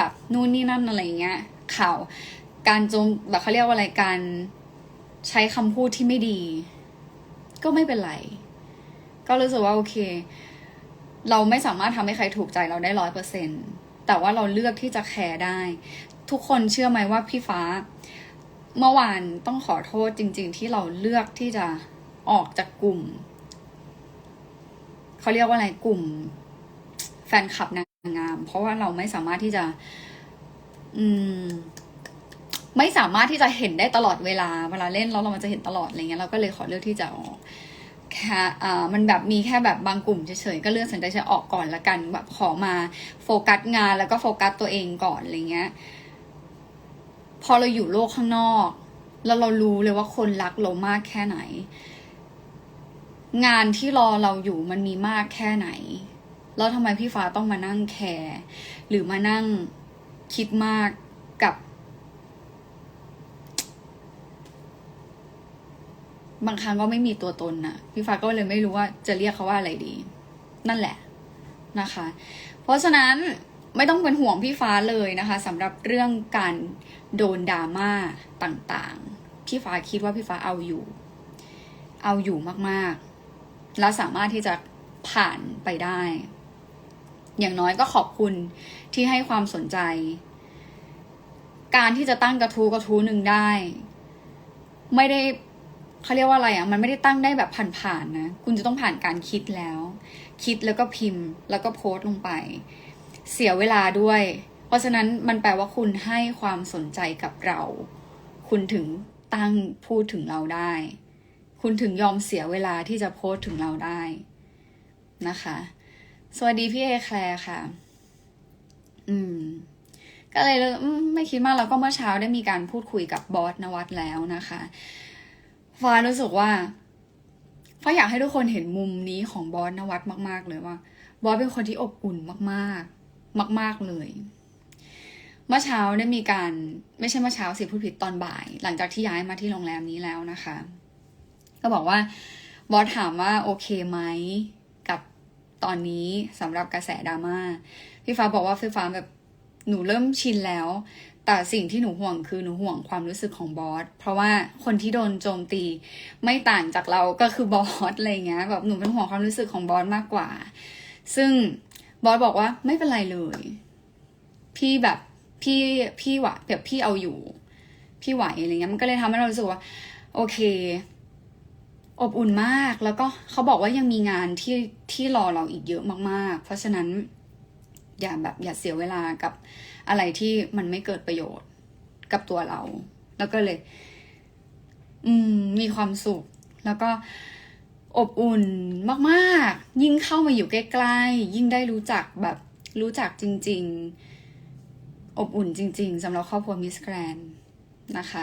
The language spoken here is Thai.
แบบนู่นนี่นั่นอะไรเงี้ยข่าวการโจมแบบเขาเรียกว่าอะไรการใช้คำพูดที่ไม่ดี ก็ไม่เป็นไร ก็รู้สึกว่าโอเค เราไม่สามารถทำให้ใครถูกใจเราได้ร้อยเปอร์เซ็นแต่ว่าเราเลือกที่จะแคร์ได้ ทุกคนเชื่อไหมว่าพี่ฟ้า เมื่อวานต้องขอโทษจริง ๆ ที่เราเลือกที่จะออกจากกลุ่ม เขาเรียกว่าอะไรกลุ่ม แฟนคลับนา งงาม เพราะว่าเราไม่สามารถที่จะ อืม ไม่สามารถที่จะเห็นได้ตลอดเวลา เวลาเล่นแล้วเรามันจะเห็นตลอดอะไรเงี้ยเราก็เลยขอเลือกที่จะออกแค่อ่ามันแบบมีแค่แบบบางกลุ่มเฉยๆก็เลือกสนใจจะออกก่อนละกัน แบบขอมาโฟกัสงานแล้วก็โฟกัสตัวเองก่อนอะไรเงี้ย พอเราอยู่โลกข้างนอก แล้วเรารู้เลยว่าคนรักเรามากแค่ไหน งานที่รอเราอยู่มันมีมากแค่ไหน แล้วทำไมพี่ฟ้าต้องมานั่งแคร์หรือมานั่งคิดมากกับ บางครั้งก็ไม่มีตัวตนน่ะพี่ฟ้าก็เลยไม่รู้ว่าจะเรียกเขาว่าอะไรดี นั่นแหละนะคะ เพราะฉะนั้นไม่ต้องเป็นห่วงพี่ฟ้าเลยนะคะสำหรับเรื่องการโดนดราม่าต่างๆ พี่ฟ้าคิดว่าพี่ฟ้าเอาอยู่ เอาอยู่มากๆ แล้วสามารถที่จะผ่านไปได้ อย่างน้อยก็ขอบคุณที่ให้ความสนใจ การที่จะตั้งกระทู้กระทู้หนึ่งได้ ไม่ได้เขาเรียกว่าอะไรอะ มันไม่ได้ตั้งได้แบบผ่านๆนะ คุณจะต้องผ่านการคิดแล้ว คิดแล้วก็พิมพ์ แล้วก็โพสต์ลงไป เสียเวลาด้วย เพราะฉะนั้นมันแปลว่าคุณให้ความสนใจกับเรา คุณถึงตั้งพูดถึงเราได้ คุณถึงยอมเสียเวลาที่จะโพสต์ถึงเราได้นะคะ สวัสดีพี่เอแคลร์ค่ะ อืม ก็เลยเลยไม่คิดมากแล้วก็เมื่อเช้าได้มีการพูดคุยกับบอสนวัตแล้วนะคะฟ้ารู้สึกว่าฟ้าอยากให้ทุกคนเห็นมุมนี้ของบอสนวัตมาก ๆ เลยว่า บอสเป็นคนที่อบอุ่นมากๆ มาก ๆ เลย เมื่อเช้าได้มีการ ไม่ใช่เมื่อเช้าสิพูดผิดตอนบ่าย หลังจากที่ย้ายมาที่โรงแรมนี้แล้วนะคะ ก็บอกว่าบอสถามว่าโอเคไหม ตอนนี้สำหรับกระแสดราม่าพี่ฟ้าบอกว่าพี่ฟ้าแบบหนูเริ่มชินแล้ว แต่สิ่งที่หนูห่วงคือหนูห่วงความรู้สึกของบอส เพราะว่าคนที่โดนโจมตีไม่ต่างจากเราก็คือบอสอะไรเงี้ยแบบหนูเป็นห่วงความรู้สึกของบอสมากกว่า ซึ่งบอสบอกว่าไม่เป็นไรเลย พี่แบบพี่พี่หวแบบพี่เอาอยู่ พี่ไหวอะไรเงี้ยมันก็เลยทำให้เรารู้สึกว่า โอเค อบอุ่นมากแล้วก็เขาบอกว่ายังมีงานที่ที่รอเราอีกเยอะมากๆ เพราะฉะนั้นอย่าแบบอย่าเสียเวลากับอะไรที่มันไม่เกิดประโยชน์กับตัวเรา แล้วก็เลย อืม มีความสุข แล้วก็อบอุ่นมากๆ ยิ่งเข้ามาอยู่ใกล้ๆ ยิ่งได้รู้จักแบบรู้จักจริง ๆ อบอุ่นจริง ๆสำหรับครอบครัวมิสแกรนนะคะ